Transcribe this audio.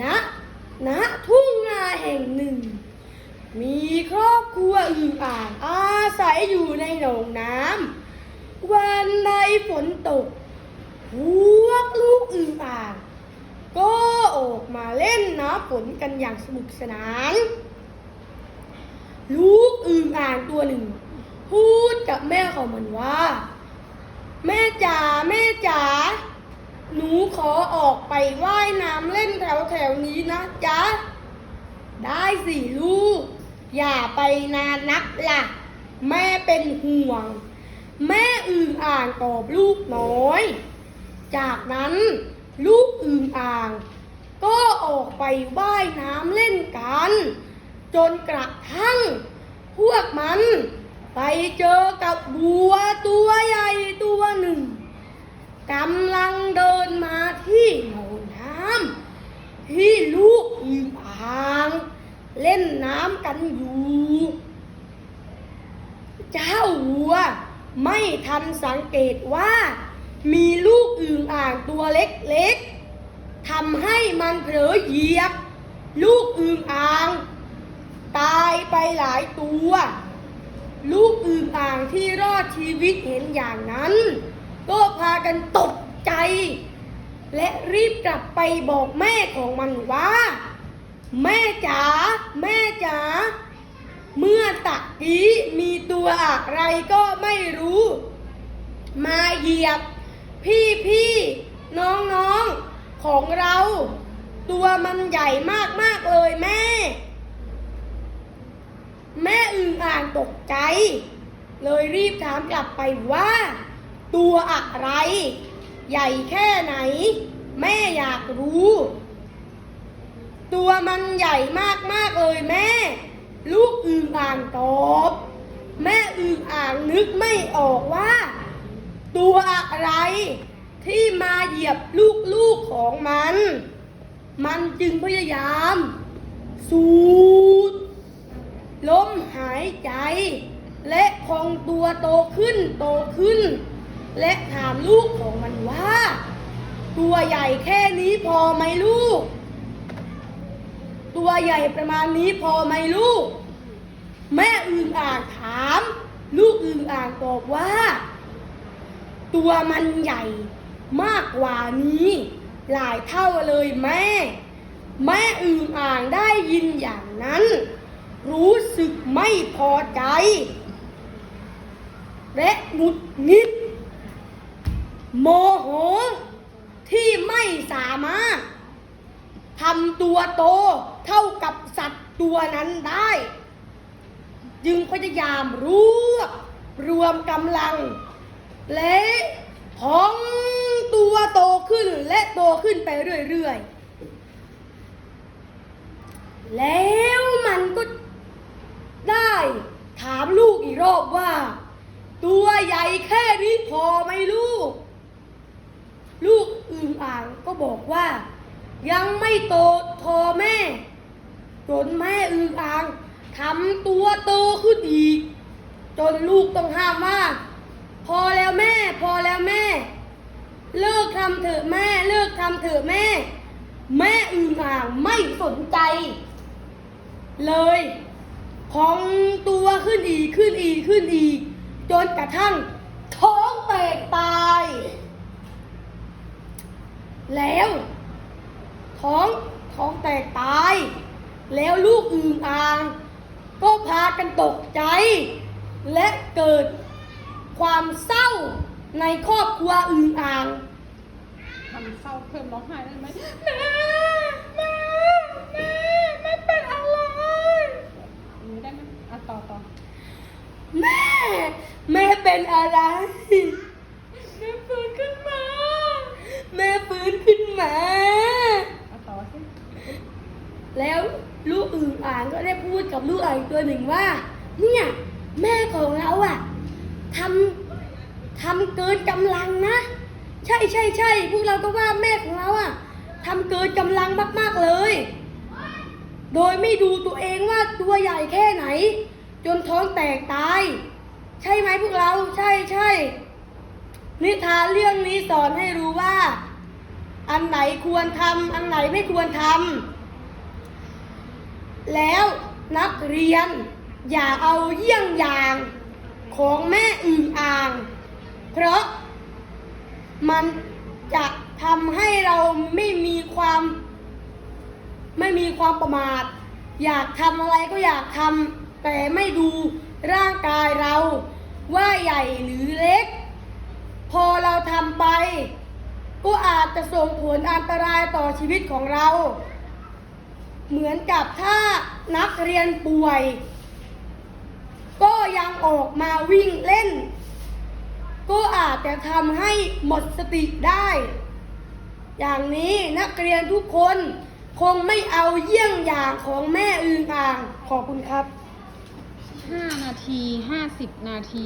ณณทุ่งนาแห่งหนึ่ง มีครอบครัวอึ่งอ่างอาศัยอยู่ในหนองน้ำวันใดฝนตก พวกลูกอึ่งอ่างก็ออกมาเล่นน้ำฝนกันอย่างสนุกสนาน ลูกอึ่งอ่างตัวหนึ่ง พูดกับแม่ของมันว่า แม่จ๋าแม่จ๋า หนูขอออกไปว่ายน้ำเล่นแถวแถวนี้นะจ๊ะ ได้สิลูก อย่าไปนานนักล่ะ แม่เป็นห่วง แม่อึ่งอ่างตอบลูกน้อย จากนั้นลูกอึ่งอ่าง ก็ออกไปว่ายน้ำเล่นกัน จนกระทั่ง พวกมันไปเจอกับบัวตัวใหญ่ตัวหนึ่งกำลังเดิน มาที่หนองน้ำที่ลูกอึ่งอ่าง เล่นน้ำกันอยู่ เจ้าวัวไม่ทันสังเกตว่า มีลูกอึ่งอ่างตัวเล็กๆทำให้มันเผลอเหยียบ ลูกอึ่งอ่าง ตายไปหลายตัว ลูกอึ่งอ่างที่รอดชีวิตเห็นอย่างนั้น ก็พากันตกใจ และรีบกลับไปบอกแม่ของมันว่า แม่จ๋าแม่จ๋าเมื่อตะกี้มีตัวอะไรก็ไม่รู้ มาเหยียบ พี่พี่น้องน้องของเรา ตัวมันใหญ่มากมากเลยแม่ แม่อึงอ่างตกใจ เลยรีบถามกลับไปว่า ตัวอะไร ใหญ่แค่ไหน แม่อยากรู้ ตัวมันใหญ่มากๆเลยแม่ ลูกอึ่งอ่างตอบ แม่อึ่งอ่างนึกไม่ออกว่า ตัวอะไร ที่มาเหยียบลูกๆของมัน มันจึงพยายาม สูดลมหายใจ และพองตัวโตขึ้นโตขึ้น และถามลูกของมันว่า ตัวใหญ่แค่นี้พอไหมลูก ตัวใหญ่ประมาณนี้พอไหมลูก แม่อึ่งอ่างถาม ลูกอึ่งอ่างตอบว่า ตัวมันใหญ่มากกว่านี้ หลายเท่าเลยแม่ แม่อึ่งอ่างได้ยินอย่างนั้น รู้สึกไม่พอใจ และหงุดหงิด โมโห ที่ไม่สามารถทำตัวโตเท่ากับสัตว์ตัวนั้นได้ จึงพยายามรวบรวมกำลัง และพองตัวโตขึ้นและโตขึ้นไปเรื่อยๆ แล้วมันก็ได้ถามลูกอีกรอบว่า ตัวใหญ่แค่นี้พอไหมลูก อ่างก็บอกว่า ยังไม่โตพอแม่จนแม่อึงอ่างทำตัวโตขึ้นอีก จนลูกต้องห้ามว่า พอแล้วแม่ พอแล้วแม่ เลิกทำเถอะแม่ เลิกทำเถอะแม่ แม่อึงอ่างไม่สนใจ เลยพองตัวขึ้นอีกขึ้นอีกขึ้นอีก จนกระทั่งท้องแตกตาย แล้ว ท้องท้องแตกตาย แล้วลูกอึ่งอ่าง ก็พากันตกใจ และเกิดความเศร้าในครอบครัวอึ่งอ่างทำเศร้าเพิ่มร้องไห้ได้ไหมแม่ แม่ แม่ไม่เป็นอะไรอย่างนี้ได้ไหมอะต่อต่อแม่ แม่เป็นอะไร แม่ฟื้นขึ้นมา แม่ฟื้นขึ้นมา อะต่อสิ แล้วลูกอึ่งอ่างก็ได้พูด กับลูกอ่างอีกตัวหนึ่งว่าเนี่ยแม่ของเราอะทำทำเกินกำลังนะ ใช่ใช่ใช่พวกเราก็ว่าแม่ของเราอะทำเกินกำลังมากๆเลย โดยไม่ดูตัวเองว่าตัวใหญ่แค่ไหน จนท้องแตกตาย ใช่ไหมพวกเราใช่ใช่นิทานเรื่องนี้สอนให้รู้ว่า อันไหนควรทำอันไหนไม่ควรทำแล้ว นักเรียน อย่าเอาเยี่ยงอย่าง ของแม่อึ่งอ่าง เพราะ มันจะทำให้เราไม่มีความ ไม่มีความประมาท อยากทำอะไรก็อยากทำแต่ไม่ดูร่างกายเรา ว่าใหญ่หรือเล็ก พอเราทำไป ก็อาจจะส่งผลอันตรายต่อชีวิตของเรา เหมือนกับถ้านักเรียนป่วย ก็ยังออกมาวิ่งเล่น ก็อาจจะทำให้หมดสติได้ อย่างนี้นักเรียนทุกคนคงไม่เอาเยี่ยงอย่างของแม่อึงอ่างขอบคุณครับห้านาทีห้าสิบนาที